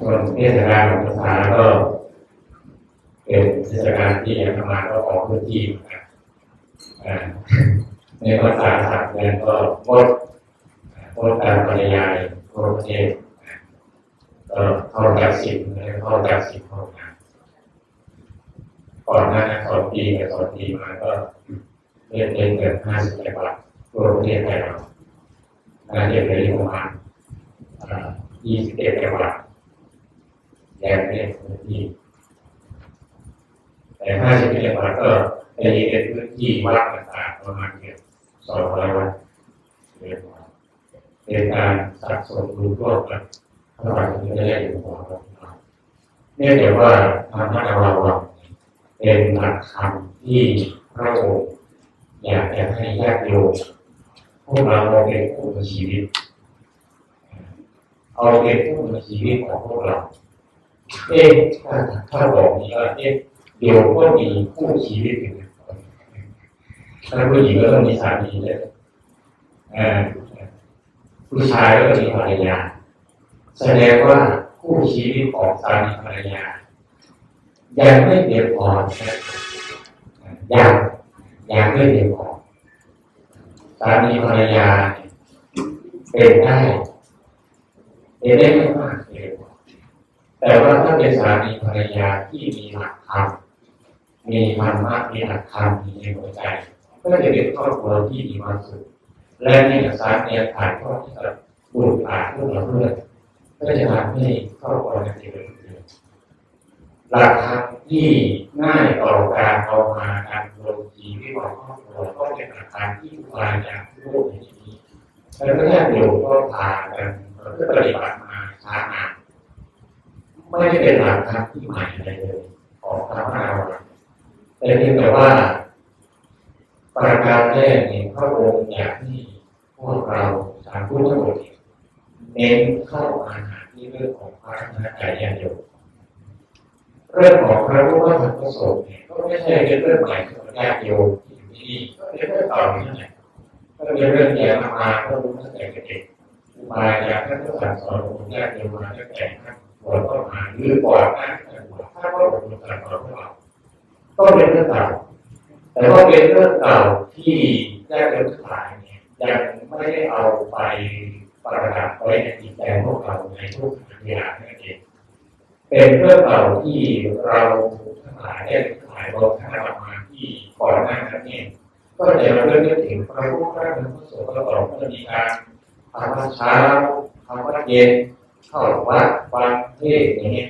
ส่วนเทศกาลของภาษาก็ เป็นเทศกาลที่อาตมาก็ออกพื้นที่เหมือนกันอ่าในภาษาสามเดือนก็งดงดการบรรยายทั่วประเทศก็เข้าจากสิบเข้าจากสิบเข้างานก่อนหน้าสองปีกับสองปีมาก็เรียนเรียนเกินห้าสิบจังหวัดทั่วประเทศไทยเราน่าจะเป็นประมาณยี่สิบเอ็ดจังหวัด แยกเป็นพื้นที่ แต่ห้าสิบจังหวัดก็เป็นพื้นที่วัดต่างๆประมาณเกือบสองร้อยวัดเรียกว่าเป็นการสะสมรู้ร่วมกันพระบาทสมเด็จะเจ้อยู่ของเราเนื่องจากว่าธรรมะเราเป็นหลักธรรมที่พระองค์อยากจะให้ญาติโยมพวกเราเป็นผู้มีชีวิต เอาเป็นผู้มีชีวิตของพวกเรา เอ๊ะถ้าถ้าบอกนี้ว่าเอ๊ะเดี๋ยวก็มีคู่ชีวิตอยู่ถ้าผู้หญิงก็ต้องมีสามีเลยอ่าผู้ชายก็ต้องมีภรรยา แสดงว่าคู่ชีวิตของสามีภรรยา ยังไม่เพียงพอนะยังยังไม่เพียงพอสามีภรรยาเป็นได้เป็นได้ไม่มาก แต่ว่าถ้าเป็นสามีภรรยาที่มีหลักธรรมมีธรรมะมีหลักธรรมมีในหัวใจ ก็จะเป็นครอบครัวที่มีความสุขและในสารเนี่ยถ่ายทอดให้กับบุตรหลานลูกหลานเพื่อนก็จะทำให้ครอบครัวนั้นเจริญหลักธรรมที่ง่ายต่อการเอามาการลงชีวิตของครอบครัวก็เป็นหลักธรรมที่มาจากโลกในที่นี้แล้วก็แค่โยมก็พากันเพื่อปฏิบัติมาช้านาน ไม่ได้เป็นหลักธรรมที่ใหม่อะไรเลยของพระพุทธเราแต่เพียงแต่ว่า ประการแรกเนี่ยพระองค์อยากให้พวกเราสามผู้ทั้งหมดเลยเน้นเข้ามาหาที่เรื่องของพระธรรมกายญาณโยมเรื่องของพระพุทธรรมประสงค์เนี่ยก็ไม่ใช่เป็นเรื่องใหม่สำหรับญาติโยมที่อยู่ที่นี่ก็เป็นเรื่องเก่าอยู่นั่นแหละก็เป็นเรื่องที่อาตมาก็รู้ตั้งแต่เด็กมาจากท่านก็สั่งสอนของญาติโยมมาตั้งแต่ท่าน บวชก็มาหรือก่อนหน้าที่บวชถ้าว่าบวชก่อนของเราก็เป็นเรื่องเก่าแต่ว่าเป็นเรื่องเก่าที่ได้เรื่องขายเนี่ยยังไม่ได้เอาไปประดับไว้ในจิตใจพวกเราในทุกขณะนั่นเองเป็นเรื่องเก่าที่เราทั้งหลายได้ทั้งหลายเราทั้งหลายมาที่ก่อนหน้านั้นเองก็จะเรื่องนึกถึงพระพุทธพระธรรมพระสงฆ์พระสงฆ์ก็จะมีการทำวัดเช้าทำวัดเย็น เข้าวัดฟังเทศอย่างเงี้ย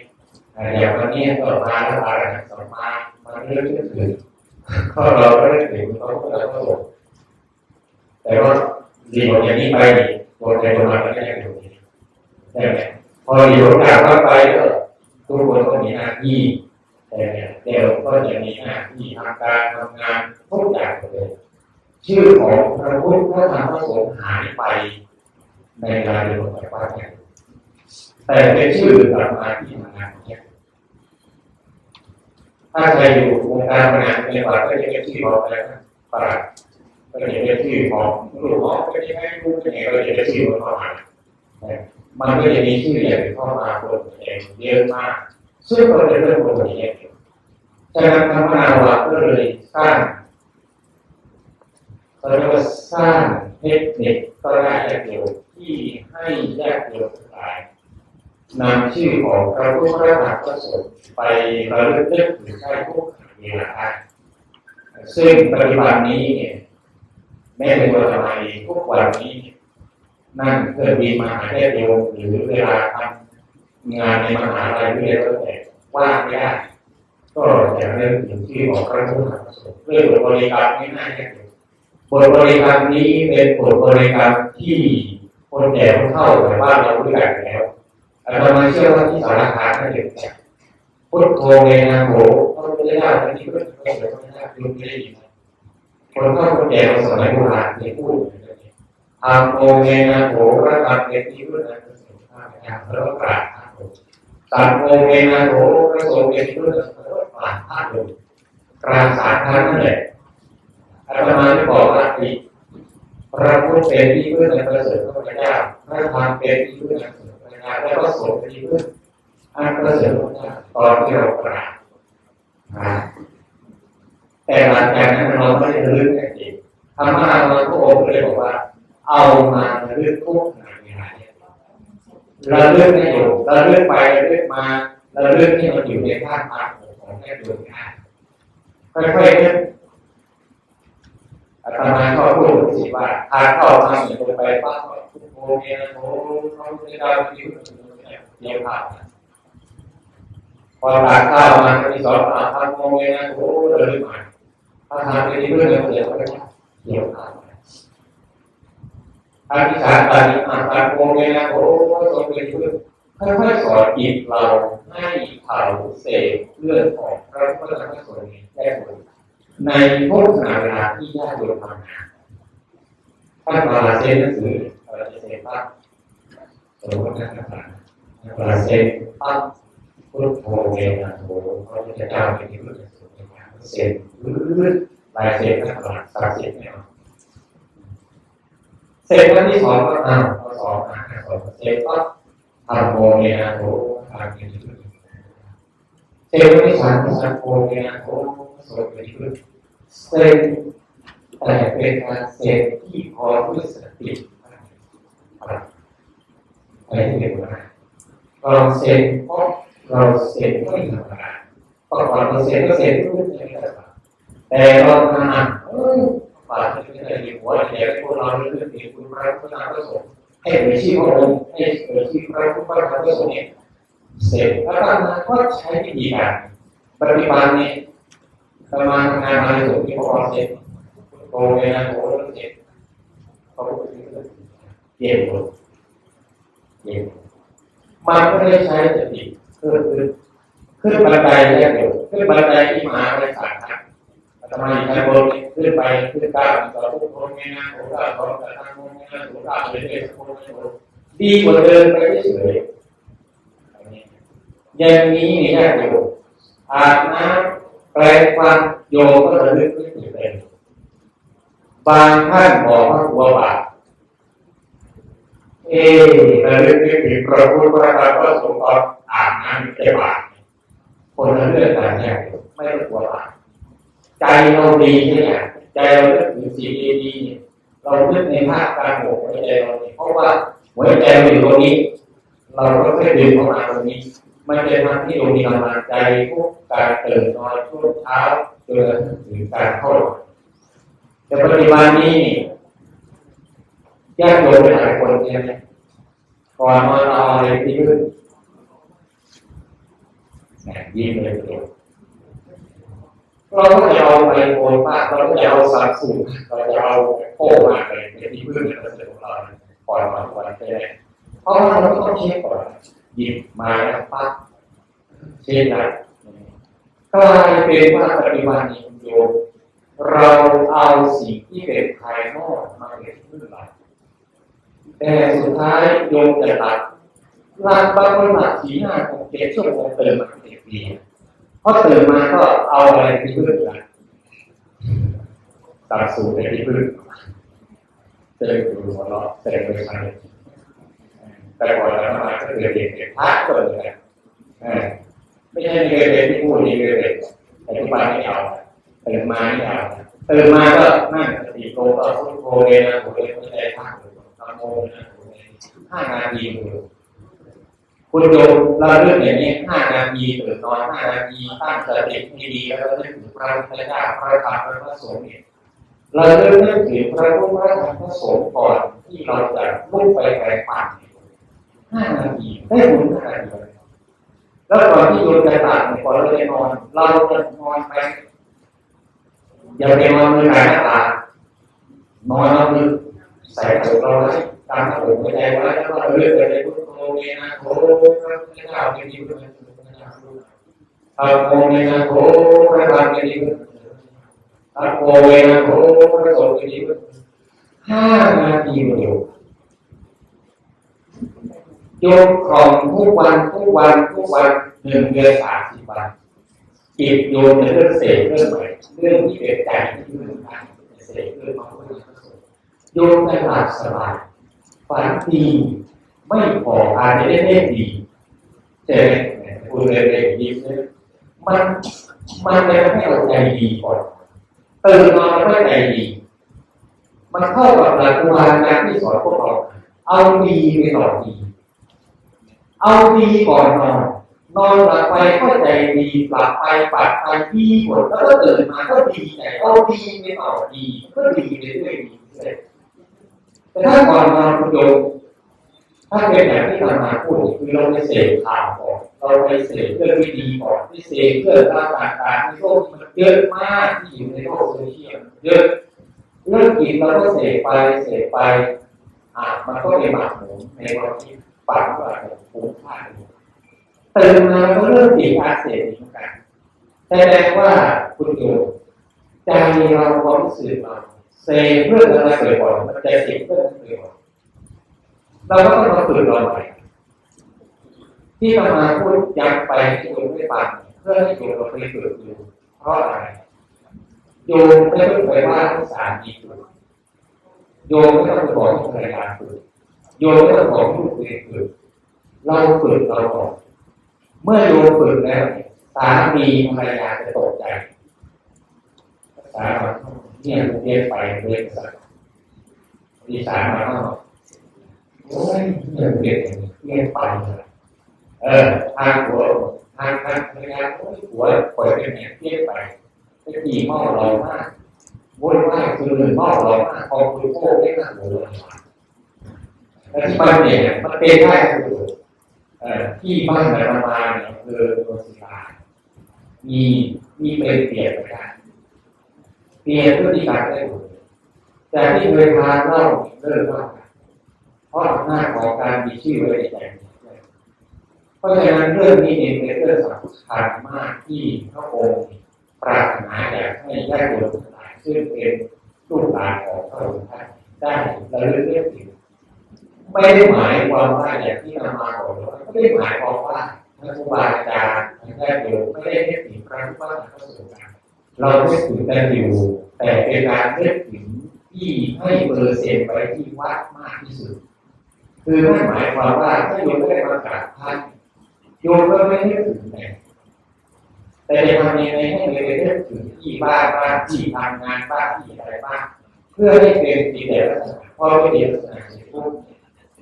อย่างวันนี้ก็มาแล้วอะไรสอมามาเรื่องที่ถือก็เราก็ได้ถึงเขาก็แล้วก็บอกแต่ว่าดีกว่าอย่างนี้ไปดีบทใจประมาณนั้นก็ยังอยู่ดีใช่ไหมพออยู่กลางวัดไปก็ทุกคนก็มีหน้าที่แต่เดี๋ยวก็จะมีหน้าที่ทำการทำงานทุกอย่างเลย ชื่อของพระพุทธพระธรรมพระสงฆ์หายไปในรายเดือนของวัดเนี่ย แต่เป็นชื่อกลับมาที่ทำงานของแกถ้าใครอยู่วงการทำงานในวัดก็จะเป็นชื่อของอะไรนะปราดก็จะเป็นชื่อของลูกของก็จะไม่รู้จะไงก็จะเป็นชื่อของเข้ามามันก็จะมีชื่ออย่างเข้ามาบนเองเยอะมาก ซึ่งก็เป็นเรื่องปกติฉะนั้นธรรมนาวะก็เลยสร้างเขาเรียกว่าสร้างเทคนิคก็ได้แยกเดียวที่ให้แยกเดียวทั้งหลาย นำชื่อของพระพุทธพระธรรมพระสงฆ์ไประลึกนึกถึงใช้ทุกเวลาได้ซึ่งปฏิบัตินี้เนี่ยแม้เป็นวันธรรมดีทุกวันนี้ นั่งเครื่องบินมาหาแค่เดียวหรือเวลาทำงานในมหาลัยเรื่อยๆแต่ว่างไม่ได้ก็จะเริ่มถึงชื่อของพระพุทธพระสงฆ์เรื่องบริกรรมง่ายๆแค่บทบริกรรมนี้เป็นบทบริกรรมที่คนแก่คนเฒ่าในบ้าเรารู้จักแล้ว อาตมาเชื่อว่าที่สารคามนั่นเองพุทโธเมนะโหพระพุทธเจ้าท่านที่พุทโธพระพุทธเจ้าคุณไม่ได้ยินคนเฒ่าคนแก่สมัยโบราณเนี่ยพูดอย่างนี้ทำโมเมนะโหพระธรรมเป็นที่พุทธนะแล้วก็กราบพระองค์ตัดโมเมนะโหพระสงฆ์เป็นที่พุทธนะแล้วก็กราบพระองค์กราบสามครั้งนั่นแหละอาตมาจะบอกว่าอีกพระพุทธเป็นที่พุทธนะพระสงฆ์พระเจ้าพระธรรมเป็นที่พุทธนะแล้วก็ส่งไปที่พึ่งอันประเสริฐตอนที่เรากราบแต่หลังจากนั้นเราไม่ได้ระลึกกันเองธรรมะเราพระองค์เลยบอกว่า เอามาระลึกทุกขณะเวลาเนี่ยระลึกไม่อยู่เระลึกไปเระลึกมาเระลึกที่มันอยู่ในท่าทาของแค่ดวงได้ค่อยๆนึกอาตมาก็พูดสิว่าทานเข้ามาเหมือนลงไปปั๊บ พุทโธเมนะโธพระพุทธเจ้าที่อยู่เดียวผ่านพอทานข้าวมาก็มีสอนอ่านทานโมเมนะโธระลึกมาถ้าทานไปที่เพื่อนเดียวก็ได้เดียวผ่านทานที่สามตอนนี้อ่านทานโมเมนะโธสอนไปที่เพื่อนค่อยๆสอนจิตเราให้เผาเศษเลือดของพระพุทธธรรมสงฆ์แก้ผลในพวกขณะเวลาที่ญาติโยมทำงานท่านมาเซ็นหนังสือ เราจะเซ็นปั๊บสมมตินะครับมาเซ็นปั๊บพุทโธเวนะโธพระพุทธเจ้าเป็นที่พุทธสงฆ์เซ็นรื้อลายเซ็นนะครับสักเซ็นไม่เอาเซ็นวันที่สองก็อ้าวพอสองอ่านสองเซ็นปั๊บทำโมเวนะโธทำเป็นที่พุทธเซ็นวันที่สามสัมโมเวนะโธสวดเป็นที่พุทธเซนแต่เป็นการเซนที่พอด้วยสติ อะไรที่เรียกว่าเราเซ็นเพราะเราเซ็นก็ไม่ธรรมดาเพราะก่อนเราเซ็นก็เซ็นรู้ใช่ไหมครับแต่เราทำงานเอ้ยป่าที่ไม่ได้มีหัวเดียวพวกเราเรื่องที่คุณพระพุทธเจ้าประสงค์ให้เอ่ยชื่อพระองค์ให้เอ่ยชื่อพระพุทธเจ้าประสงค์เนี่ยเสร็จแล้วก็มาก็ใช้วิธีการปฏิบัติเนี่ยประมาณงานอะไรสุดที่พอเสร็จโตไปนะโตเสร็จเขาก็ เย็นหมดเย็นมันก็ไม่ได้ใช้สติขึ้นขึ้นขึ้นบันไดแรกเดียวขึ้นบันไดที่มาในสายครับอาตมาอยู่ชั้นบนขึ้นไปขึ้นก้าวต่อทุกคนไม่นะโถก้าวต่อแต่ทางโน้นไม่นะโถก้าวไปเรื่อยๆโถดีกว่าเดินไปเฉยอย่างนี้เนี่ยโยมอาบน้ำแปลงฟังโยก็ระลึกไม่ถึงเลยบางท่านบอกว่ากลัวบาเอระลึกไม่ถึงพระพุทธพระธรรมพระสงฆ์ตอนอ่านน้ำไม่บาปคนละเรื่องกันแน่ไม่ต้องกลัวบาปใจเราดีเนี่ยใจเราเลือกถึงสิ่งดีๆเราเลือกในภาคการหัวใจเราเพราะว่าหัวใจเราอยู่ตรงนี้ เราก็แค่ดึงเข้ามาตรงนี้ มันจะทำให้เรามีกำลังใจพวกการตื่นนอนช่วงเช้าจนถึงการเข้านอนแต่ปัจจุบันนี้ ญาติโยมหลายคนเนี่ยก่อนนอนเราอะไรที่ขึ้นแหมยิ้มเลยตัวเราก็จะเอาไปโอนมากเราก็จะเอาสารสูงเราจะเอาโค้มากเลยเป็นที่พึ่งในประเทศของเราก่อนนอนวันแรกเพราะเราต้องเช็คก่อนหยิบมาแล้วปั๊บเช่นไรกลายเป็นว่าปฏิบัตินี้โยมเราเอาสิ่งที่เป็นภายนอกมาเป็นพื้นหลัก แต่สุดท้ายโยมจะตัดลานบางคนหลักสีหน้าของเจ็ดชั่วโมงเติมมาเจ็กดปีพอตื่นมาก็เอาอะไรที่พื้นหลักตัดสูตรไปที่พื้นเจออยู่หัวเราะแต่ไม่ใช่แต่ก่อนเรามาก็เกิดเด็กเด็กพักเกิดเลยไม่ใช่เกิดเด็กที่พูดนี่เกิดเด็กแต่ทุกวันไม่เอาตื่นมาไม่เอาตื่นมาก็นั่งสติโตก็พุทโธเลยนะโหเลยไม่ได้พักเลย ทำโมนะห้านาทีเลยคุณโยมเราเรื่องอย่างนี้ห้านาทีตื่นนอนห้านาทีตั้งสติให้ดีแล้วก็นึกถึงพระพุทธเจ้าพระธรรมพระสงฆ์เนี่ยเราเริ่มนึกถึงพระพุทธธรรมพระสงฆ์ก่อนที่เราจะลุกไปแปลงฟันห้านาทีได้บุญห้านาทีแล้วก่อนที่โยมจะตากก่อนเราจะนอน เราจะนอนไปอย่าไปนอนมือไหนหน้าตานอนแล้วมือ ใส่ตัวเราไว้ตามหัวใจไว้แล้วก็เลือกไปในพุทโธเมนะโธพระพุทธเจ้าเป็นดีพระพุทธเจ้าธรรมโมเมนะโธพระธรรมเป็นดีธรรมโมเมนะโธพระสงฆ์เป็นดีห้านาทีเดียวโยมครองทุกวันทุกวันทุกวันหนึ่งเดือนสามสิบวันจิตโยมในเรื่องเสกเรื่องใหม่เรื่องที่เป็นใจที่เรื่องการเสกเรื่องของ โยมได้หลับสบายฝันดีไม่พออาจจะได้เล่นดีใช่ไหมเลยเลยยิ้มเนี่ยมันมันเลยให้เราใจดีก่อนตื่นมาแล้วก็ใจดี มันเข้ากับหลักครูบาอาจารย์ที่สอนพวกเราเอาดีไปต่อดี เอาดีก่อนนอนนอนหลับไปก็ใจดีหลับไปปัดไปดีหมดแล้วก็ตื่นมาก็ดีใจเอาดีไปต่อดีก็ดีไปเรื่อยดีเรื่อย แต่ถ้าก่อนนอนคุณโยมถ้าเป็นอย่างที่เรามาพูดคือเราไปเสพข่าวก่อนเราไปเสพเรื่องไม่ดีก่อนไปเสพเรื่องราวต่างๆในโลกมันเยอะมากที่อยู่ในโลกโซเชียลเยอะเรื่องกินเราก็เสพไปเสพไปอ่ามันก็เป็นหมากหมูในวันที่ฝันว่าจะฟุ้งซ่าตื่นมาก็เริ่มติดอาเสพอีกเหมือนกันแสดงว่าคุณโยมใจเราความรู้สึกเรา เสพเรื่องอะไรบ่อยมันจะเสพเรื่องอะไรบ่อยเราก็ต้องมาฝึกเราใหม่ที่เรามาพูดย้ำไปที่โยมไม่ฟังเพื่อให้โยมเราไปฝึกดูเพราะอะไรโยมไม่ต้องไปว่าสามีฝึกโยมไม่ต้องไปบอกภรรยาฝึกโยมไม่ต้องบอกลูกเองฝึกเราฝึกเราก่อนเมื่อโยมฝึกแล้วสามีภรรยาจะตกใจสามี เนี่ยเรียไปเรียสักดีสามมาก็โอ้ยเนี่ยเรียนเรียไปเลยเออทางหัวทางทางภรรยาโอ้ยหัวปล่อยเป็นเนี่ยเรียนไปไปขี่หม้อเรามากวุ่นวายคือหม้อเรามากพอคุณโค้งได้หน้าหัวเราแต่ที่บ้านเนี่ยมันเป็นได้คือเอ่อที่บ้านไหนมามาเนี่ยคือโรสิลามีมีเป็นเปลี่ยนไปได้ เปลี่ยนพฤติกรรมได้หมดแต่ที่เคยทานเหล้าเลิกเหล้าเพราะอำนาจของการมีชื่อไว้ในใจเพราะฉะนั้นเรื่องนี้เองเป็นเรื่องสำคัญมากที่พระองค์ปรารถนาอยากให้ญาติโยมทั้งหลายซึ่งเป็นลูกหลานของพระองค์ท่านได้ระลึกเรื่องถึงไม่ได้หมายความว่าอย่างที่นำมาบอกว่าไม่ได้หมายความว่าท่านครูบาอาจารย์ท่านญาติโยมไม่ได้เรียกถึงพระพุทธพระสงฆ์กัน เราเรียกถึงแต่อยู่แต่เป็นการเรียกถึงที่ให้เปอร์เซ็นต์ไว้ที่วัดมากที่สุด คือไม่หมายความว่าถ้าโยมไม่ได้มากราบท่านโยมก็ไม่ได้ถึงแต่แต่จะทำยังไงให้เรียนเรื่องถึงที่บ้านบ้านที่ทำงานบ้านที่อะไรบ้างเพื่อให้เป็นสีแต่ลักษณะพอไม่เดีลักษณะเสร็จปุ๊บ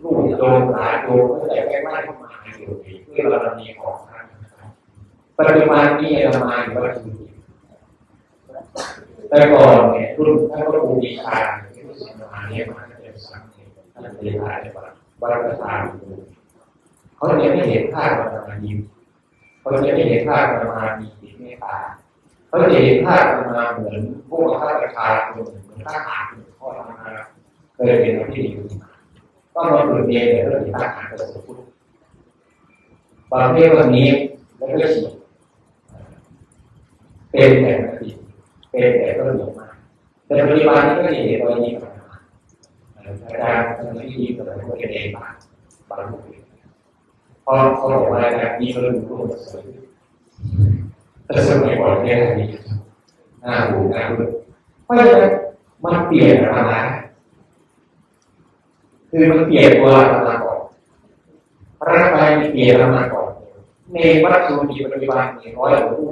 ลูกโยมหลานโยมก็จะใกล้ๆเข้ามาอยู่ดีเพื่อเรามีของท่านปัจจุบันนี้เรามาอยู่วัดจุ แต่ก่อนเนี่ยรุ่นท่านก็ปูมีชานที่รู้สึกมาเนี่ยมาเป็นสังเกตท่านเป็นชาในวัดวัดประธานเขาเนี่ยไม่เห็นภาพมันมายิ้มเขาจะไม่เห็นภาพมันมามีเมตตาเขาจะเห็นภาพมันมาเหมือนพวกข้าราชการเหมือนทหารพ่อทำงานเคยเป็นที่ดีก็มาฝึกเรียนเรื่องทหารกระสุนพุทธบางเรื่องวันนี้แล้วก็ฉีดเป็นแต่ปกติ เป็นแต่ก็เหนียวมาแต่ปัจจุบันนี้ก็เห็นตัวนี้มาอาจารย์ทำที่ดีสมัยคนเองบ้างบางคนพอเขาบอกว่าแบบนี้ก็รู้ตัวสวยแต่สมัยก่อนเนี่ยนี่หน้าหูหน้าดูเพราะฉะนั้นมันเปลี่ยนอะไรคือมันเปลี่ยนตัวมาก่อนร่างกายมีเปลี่ยนมาก่อนในวัตถุมีปัจจุบันมีร้อยกว่าคู่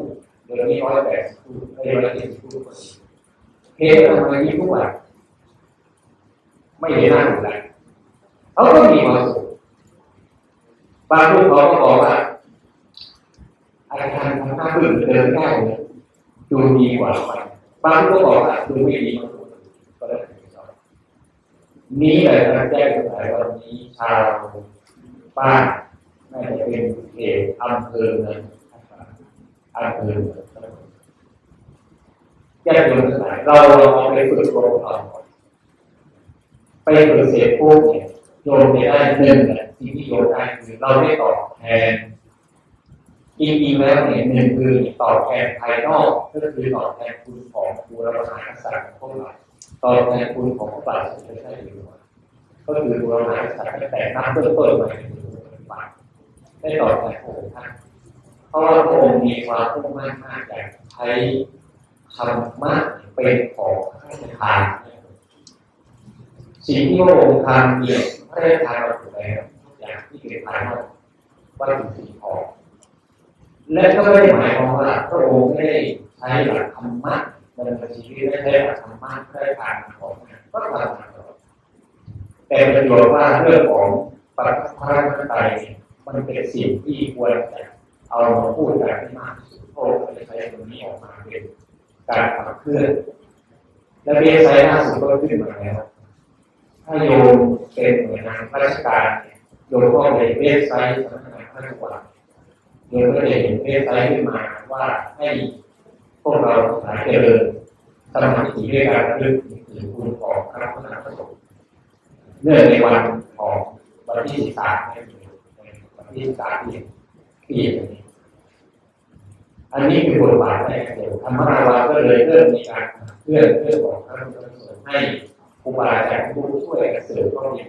เดี๋ยวนี้ร้อยแปดสิบคู่ไม่ได้ร้อยเจ็ดสิบคู่เหตุทำไมยิ่งทุกวันไม่เห็นหน้าหนูเลยเขาก็มีความสุขบางลูกเขาก็บอกว่าอาจารย์ทำหน้าบึ้งเดินได้เลยดูดีกว่าไปบางลูกก็บอกว่าดูไม่ดีก็เลยนี้แหละการแจ้งสายวันนี้ชาวบ้านน่าจะเป็นเขตอำเภอเมื องอำเภอเมืองแยกโยนสายเราเอาไปฝึกโปรแกรมไปฝึกเสร็จปุ๊บเนี่ยโยนไปได้หนึ่งเนี่สิ่งที่โยนได้คือเราได้ตอบแทนจริงๆแล้วเนี่ยหนึ่งคือตอบแทนภายนอกก็คือตอบแทนคุณของบูรพากษัตริย์ของพวกเราตอบแทนคุณของพระบาทสมเด็จพระเจ้าอยู่หัวก็คือบูรพากษัตริย์ตั้งแต่นับต้นต้นมาจนถึงปัจจุบันได้ตอบแทนพระองค์ท่าน เพราะว่าพระองค์มีความมุ่งมั่นมากอยากใช้ธรรมะเป็นของพระทานสิ่งที่พระองค์ทำเนี่ยพระราชทานเราถูกแล้วอย่างที่เป็นภายนอกวัตถุสิ่งของและก็ไม่ได้หมายความว่าพระองค์ไม่ได้ใช้หลักธรรมะดำเนินชีวิตไม่ใช้หลักธรรมะได้ผ่านของก็ทำมาตลอดแต่ประโยชน์ว่าเรื่องของปรัชญาไตรเนี่ยมันเป็นสิ่งที่ควรจะ เอามาพูดกันให้มากที่สุดพระองค์ก็เลยใช้ตรงนี้ออกมาเป็นการขับเคลื่อน และเว็บไซต์ล่าสุดก็ขึ้นมาแล้วถ้าโยมเป็นหน่วยงานราชการโยมก็เลยเว็บไซต์สำนักงานระราชวังโยมก็เลยเห็นเว็บไซต์ขึ้นมาว่าให้พวกเราหายเจริญสมาธิด้วยการระลึกถึงคุณของพระพุทธพระสงฆ์เนื่องในวันของวันที่สิบสามเนี่ยวันที่สิบสามที่ที่อ ย่างนี้อันนี้คือบทบาทแรกเดียธรรมรวาก็เลยเริ่มมีการเคลื่อนเรื่องของพระพุทธสงฆ์ให้ครูบาอาจารย์ผู้ช่วยกันเสริมก็มี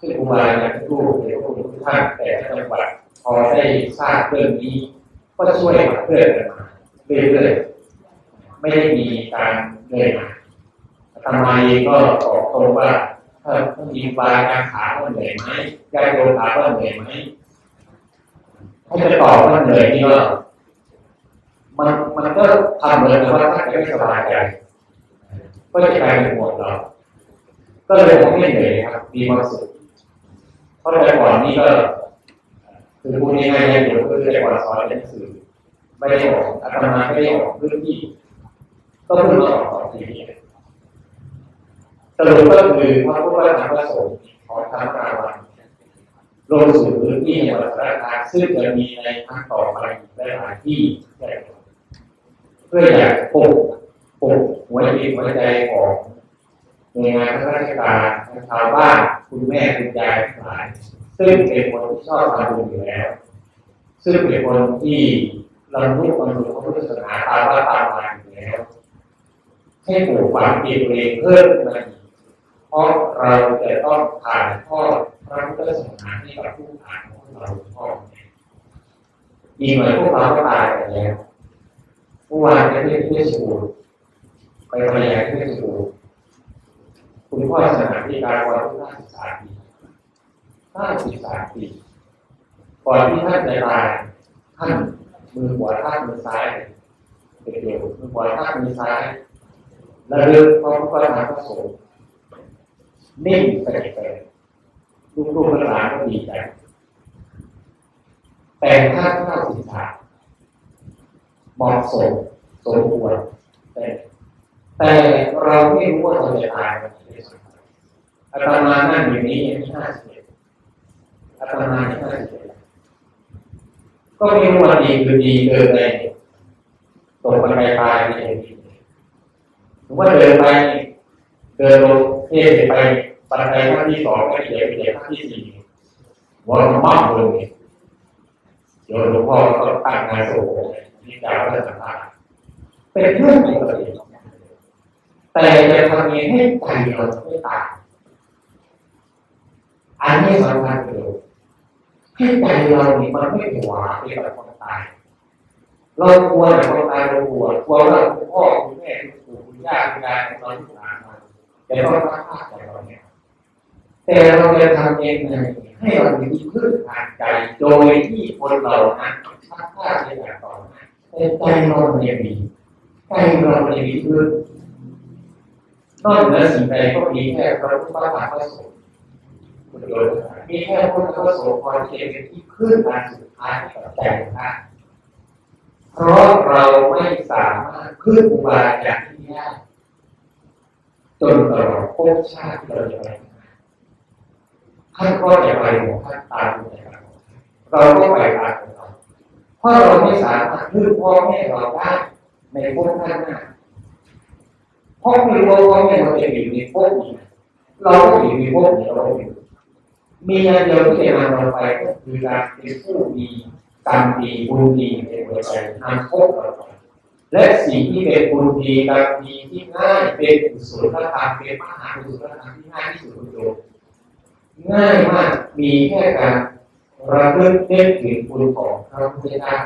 ซึ่งครูบาอาจารย์ผู้ในพระคุณทุกท่านแต่ละจังหวัดพอได้ทราบเรื่องนี้ ก็ช่วยมาเคลื่อนกันมาเรื่อยๆไม่ได้มีการเหนื่อยหน่ายทำไมก็บอกตรงว่าถ้ามีบาอาจารย์ถามว่าเหนื่อยไหมญาติโยมถามว่าเหนื่อยไหม ถ้าจะตอบว่าเหนื่อยนี่ก็มันมันก็ทำเหมือนว่าถ้าจะไม่สบายใจก็จะกลายเป็นห่วงเราก็เลยผมไม่เหนื่อยครับมีความสุขเพราะแต่ก่อนนี้ก็คือพูดง่ายๆเดี๋ยวก็คือแต่ก่อนสอนหนังสือไม่ได้ออกอาตมาไม่ได้ออกพื้นที่ก็เพิ่งออกสองทีนี้สรุปก็คือพระพุทธธรรมประสงค์ของธรรมรวัน ลงสู่พื้นที่ในวัดสารคามซึ่งจะมีในครั้งต่อไปได้หลายที่เพื่ออยากปลุกปลุกหัวจิตหัวใจของหน่วยงานราชการชาวบ้านคุณแม่คุณยายทั้งหลาย ซึ่งเป็นคนที่ชอบทำบุญอยู่แล้ว ซึ่งเป็นคนที่เราลุกบรรลุพระพุทธศาสนาตามว่าตามมาอยู่แล้วให้ปลูกฝังจิตตัวเองเพิ่มมาอีก เพราะเราจะต้องผ่านทอดพระพุทธศาสนาให้กับผู้อ่านของเราทอดดีเหมือนพวกเราก็ตายไปแล้วเมื่อวานไปที่เพชรบูรไปภรรยาที่เพชรบูรคุณพ่อสถานที่การวันที่ห้าสิบสามปีห้าสิบสามปีก่อนที่ท่านจะตายท่านมือขวาท่านมือซ้ายเป็นเดียวมือขวาท่านมือซ้ายและเรื่องพระพุทธธรรมพระสงฆ์ นิ่งไปไปลูกๆหลานก็ดีใจ แต่ถ้าข้าสินค้าเหมาะสมสมควรแต่แต่เราไม่รู้ว่าเราจะตายวันไหนอาตมานั่งอยู่นี้ยังที่ห้าสิบเอ็ดอาตมาที่ห้าสิบเอ็ดก็ไม่รู้วันดีคือดีเกินไปตกบันไดตายไม่ใช่ดีหรือว่าเดินไปเดินลงเทศไป บันไดขั้นที่สองก็เหยียบเหยียบขั้นที่สี่วันมากเลยเดี๋ยวหลวงพ่อก็ตั้งงานโศกนี่กาวว่าจะสัมภาษณ์เป็นเรื่องปกติแต่จะทำยังไงให้ใจเราไม่ตายอันนี้สำคัญเลยให้ใจเราเนี่ยมันไม่หัวไปกับคนตายเรากลัวแต่คนตายเรากลัวกลัวว่าคุณพ่อคุณแม่คุณปู่คุณย่าคุณยายของเราที่ผ่านมาจะต้องพัดพลาดจเราเนี่ย แต่เราจะทำเองไงให้เรามีพื้นฐานใจโดยที่คนเรานั้นพัดพลาดในอย่างต่อมาแต่ใจเราเนี่ยมีใจเราเนี่ยมีพื้นนอกเหนือสิ่งใดก็มีแค่พระพุทธธรรมพระสงฆ์คุณโยมีแค่พุทธธรรมพระสงฆ์คอยเทียนที่พื้นฐาสุดท้ายกับใจของท่าเพราะเราไม่สามารถพึ่งอุบายจากที่นี้จนตลอดภพชาติเราจะไป ท่านก็จะไปของท่านตามในการของท่านเราก็ไปตามของเราเพราะเราไม่สามารถพึ่งพ่อแม่เราได้ในภพท่านหน้าเพราะม่รู้ว่าพ่อแม่เราจะอยู่ในภพนี้เราก็อยู่ในภพนี้เราอยู่มีอย่างเดียวที่จะนำเราไปก็คือการเป็นผู้มีกรรมดีบุญดีในหัวใจนำภพเราไปและสิ่งที่เป็นบุญดีกรรมดีที่ง่ายเป็นกุศลธรรมเป็นมหากุศลธรรมที่ง่ายที่สุดคุณโยม ง่ายมากมีแค่การระลึกนึกถึงคุณของพระพุทธเจ้า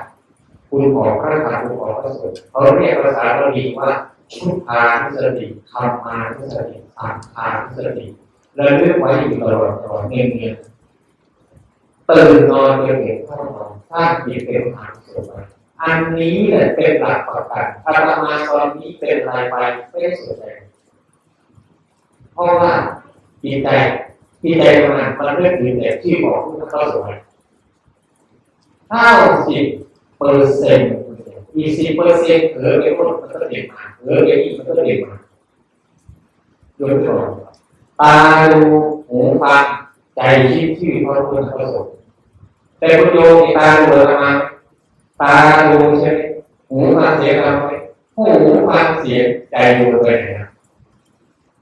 คุณของพระธรรมคุณของพระสงฆ์เขาเรียกภาษาบาลีว่าพุทธานุสติธรรมานุสติสังฆานุสติระลึกไว้อยู่ตลอดตลอดเงียบๆตื่นนอนจนเห็นเข้านอนสร้างจิตเป็นมหากุศลอันนี้แหละเป็นหลักประกันอาตมาตอนนี้เป็นอะไรไปไม่ได้สนใจเพราะว่าจิตใจ จิตใจมันมันเรื่องอื่นแต่ที่บอกผู้เข้าสวยเก้าสิบเปอร์เซ็นต์อีสิบเปอร์เซ็นต์เผลอไปหมดมันก็เด็กมาเผลอไปนี่มันก็เด็กมาโดยตรงตาดูหูฟังใจคิดชื่อพระพุทธประสงค์แต่คุณโยมตาดูอะไรมาตาดูใช่ไหมหูฟังเสียงเราไหมหูฟังเสียงใจดูไปไหนนะ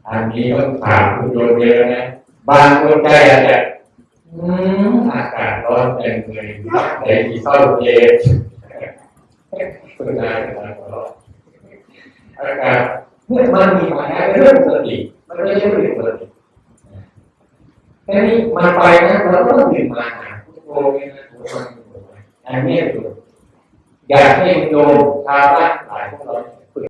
อันนี้ต้องถามคุณโยมเยอะนะ บางคนใจอาจจะอากาศร้อนจังเลยแต่ที่เศร้าเย็นคุณนายคุณนายหัวเราะอากาศเนี่ยมันมีปัญหาเรื่องปกติมันไม่ใช่เรื่องปกติแค่นี้มันไปนะเราก็ต้องดื่มมาหาพุทโธเนี่ยนะอันนี้คืออยากให้โยมชาวบ้านหลายพวกเรา